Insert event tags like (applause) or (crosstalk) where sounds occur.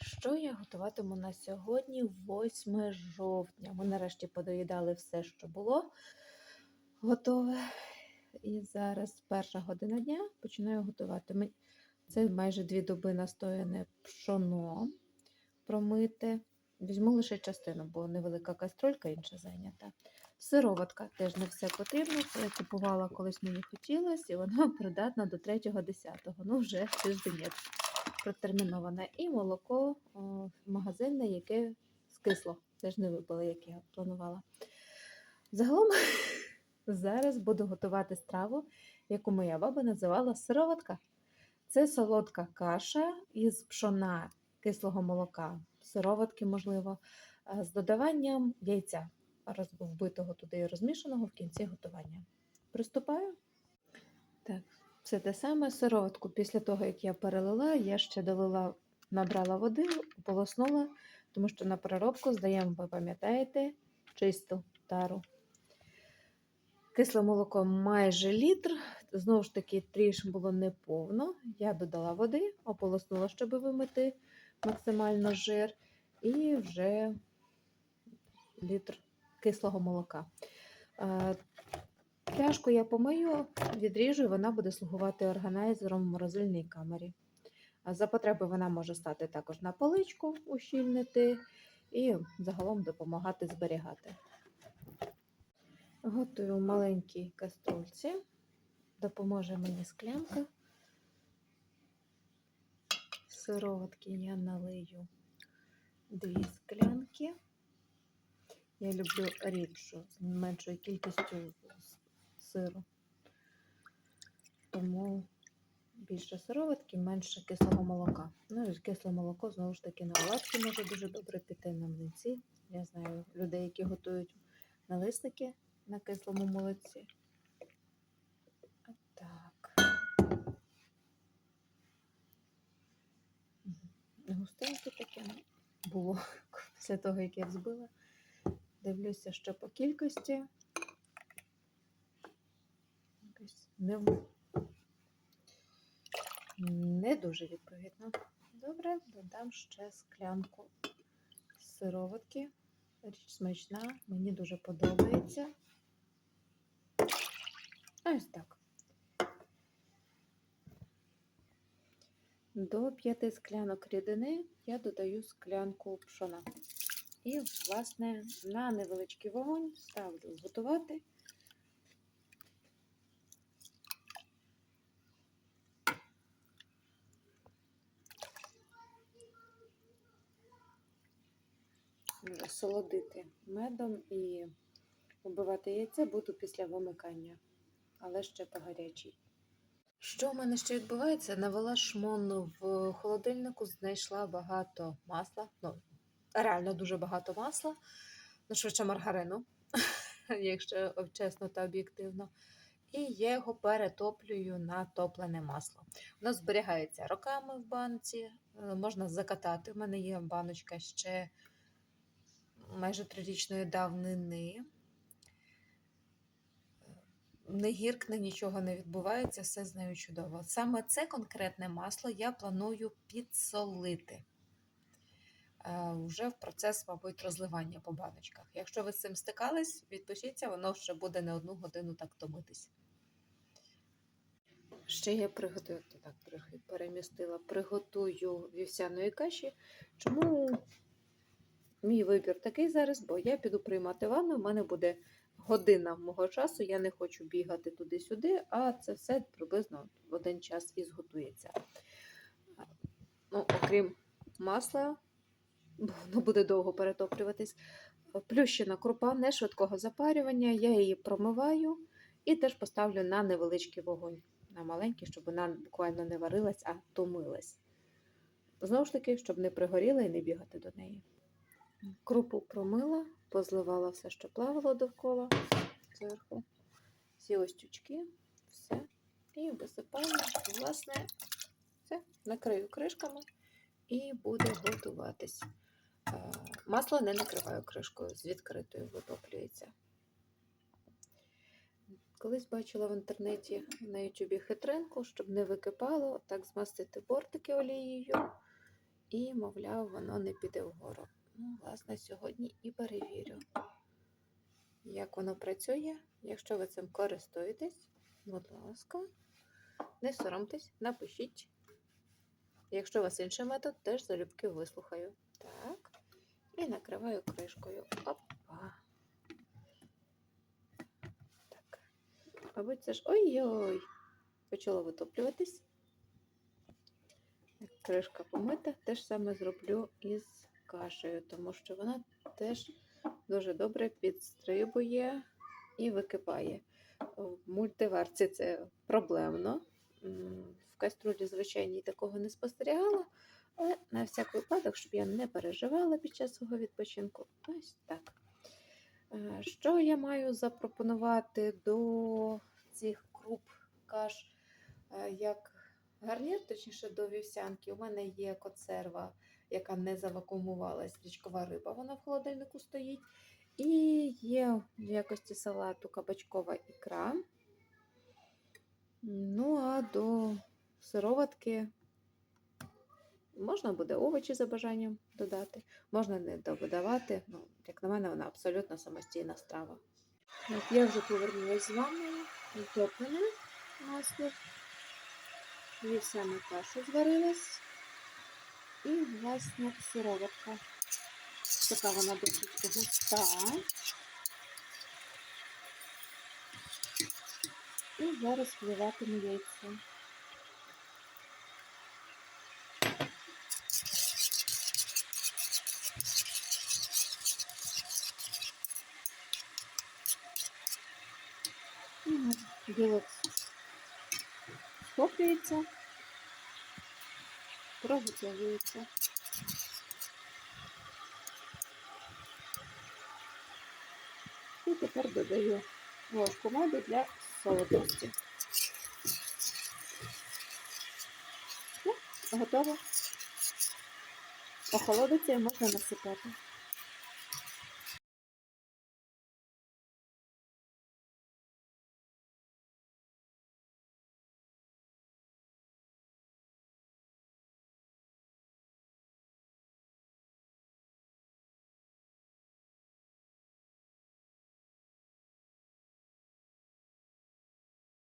Що я готуватиму на сьогодні, 8 жовтня? Ми нарешті подоїдали все, що було готове. І зараз перша година дня починаю готувати. Це майже дві доби настояне пшоно промите. Візьму лише частину, бо невелика кастролька інша зайнята. Сироватка теж не все потрібно. Це я купувала колись мені хотілося, і вона (laughs) придатна до 3-10. Ну, вже тиждень протерміноване. І молоко о, магазинне, яке скисло. Теж не випало, як я планувала. Загалом (laughs) зараз буду готувати страву, яку моя баба називала сироватка. Це солодка каша із пшона кислого молока, сироватки, можливо, з додаванням яйця, роз- вбитого туди і розмішаного в кінці готування. Приступаю. Так, все те саме сироватку. Після того, як я перелила, я ще долила, набрала води, полоснула, тому що на переробку здаємо, ви пам'ятаєте, чисту тару. Кисле молоко майже літр. Знову ж таки, трішки було неповно. Я додала води, ополоснула, щоб вимити максимально жир, і вже літр кислого молока. Пляшку я помию, відріжу, і вона буде слугувати органайзером в морозильній камері. За потреби вона може стати також на поличку, ущільнити і загалом допомагати зберігати. Готую в маленькій каструльці. Допоможе мені склянка. Сироватки я налию дві склянки. Я люблю рідшу, з меншою кількістю сиру. Тому більше сироватки, менше кислого молока. Ну і кисле молоко знову ж таки на оладки може дуже добре піти на млинці. Я знаю людей, які готують налисники на кислому молоці. Так. Густеньке таке було (laughs) після того, як я взбила. Дивлюся, що по кількості. Не, не дуже відповідно. Добре, додам ще склянку сироватки. Річ смачна, мені дуже подобається. Ось так. До п'яти склянок рідини я додаю склянку пшона. І, власне, на невеличкий вогонь ставлю готувати. Солодити медом і вбивати яйце буду після вимикання, але ще по гарячій. Що в мене ще відбувається? Навела шмон в холодильнику, знайшла багато масла. Ну, реально дуже багато масла, ну швидше маргарину, (laughs) якщо чесно та об'єктивно. І я його перетоплюю на топлене масло. Воно зберігається роками в банці, е, можна закатати. У мене є баночка ще майже трирічної давнини. Не гіркне, нічого не відбувається, все з нею чудово. Саме це конкретне масло я планую підсолити е, вже в процес, мабуть, розливання по баночках. Якщо ви з цим стикались, відпишіться, воно ще буде не одну годину так томитись. Ще я приготую, так трохи перемістила, приготую вівсяної каші. Чому мій вибір такий зараз? Бо я піду приймати ванну, у мене буде година мого часу, я не хочу бігати туди-сюди, а це все приблизно в один час і зготується. Ну, окрім масла, бо воно буде довго перетоплюватись. Плющена крупа не швидкого запарювання, я її промиваю і теж поставлю на невеличкий вогонь, на маленький, щоб вона буквально не варилась, а томилась. Знову ж таки, щоб не пригоріла і не бігати до неї. Крупу промила, позливала все, що плавало довкола зверху. Всі ось тючки, все. І висипаю, власне, все, накрию кришками і буде готуватись. Е, Масло не накриваю кришкою, з відкритою витоплюється. Колись бачила в інтернеті на ютубі хитринку, щоб не википало, так змастити бортики олією і, мовляв, воно не піде вгору. Власне, сьогодні і перевірю, як воно працює. Якщо ви цим користуєтесь, будь ласка, не соромтесь, напишіть. Якщо у вас інший метод, теж залюбки вислухаю. Так. І накриваю кришкою. Опа. Так. Мабуть, це ж. Ой-ой! Почало витоплюватись. Кришка помита. Те ж саме зроблю із кашею, тому що вона теж дуже добре підстрибує і википає. В мультиварці це проблемно. В каструлі, звичайній, такого не спостерігала, але на всяк випадок, щоб я не переживала під час свого відпочинку. Ось так. Е, Що я маю запропонувати до цих круп каш е, як гарнір, точніше до вівсянки? У мене є консерва, яка не завакуумувалась, річкова риба, вона в холодильнику стоїть. І є в якості салату кабачкова ікра. Ну, а до сироватки можна буде овочі за бажанням додати, можна не додавати. Ну, як на мене, вона абсолютно самостійна страва. Я вже повернулася з ванною, утоплене масло, вівсяна каша зварилась. І, власне, сироватка. Така вона досить густа. І зараз вливатиму яйця. І наш білок схоплюється, провитягується. І тепер додаю ложку меду для солодості. Готово. Охолодиться і можна насипати.